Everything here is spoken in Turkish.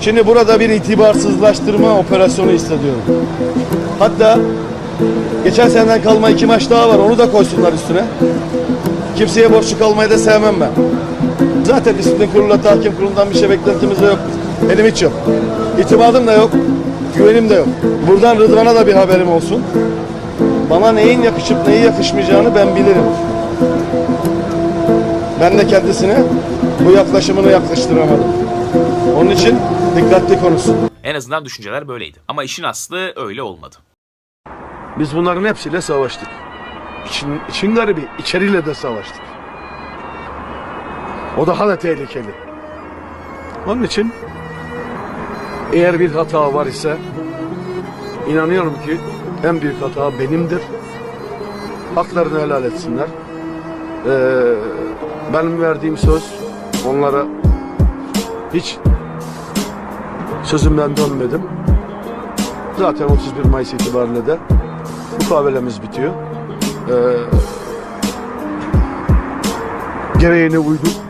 Şimdi burada bir itibarsızlaştırma operasyonu hissediyorum. Hatta geçen seneden kalma iki maç daha var. Onu da koysunlar üstüne. Kimseye borçlu kalmayı da sevmem ben. Zaten disiplin kurulu, tahkim kurulundan bir şey beklentimiz de yok. Benim hiç yok. İtimadım da yok. Güvenim de yok. Buradan Rıdvan'a da bir haberim olsun. Bana neyin yakışıp neyi yakışmayacağını ben bilirim. Ben de kendisine bu yaklaşımını yaklaştıramadım. Onun için dikkatli konuşsun. En azından düşünceler böyleydi. Ama işin aslı öyle olmadı. Biz bunların hepsiyle savaştık. İçin, için garibi içeriyle de savaştık. O daha da tehlikeli. Onun için eğer bir hata var ise inanıyorum ki en büyük hata benimdir. Haklarını helal etsinler. Ee, benim verdiğim söz onlara hiç sözümden dönmedim. Zaten 31 Mayıs itibariyle de mukavelemiz bitiyor. Ee, gereğini uyduk.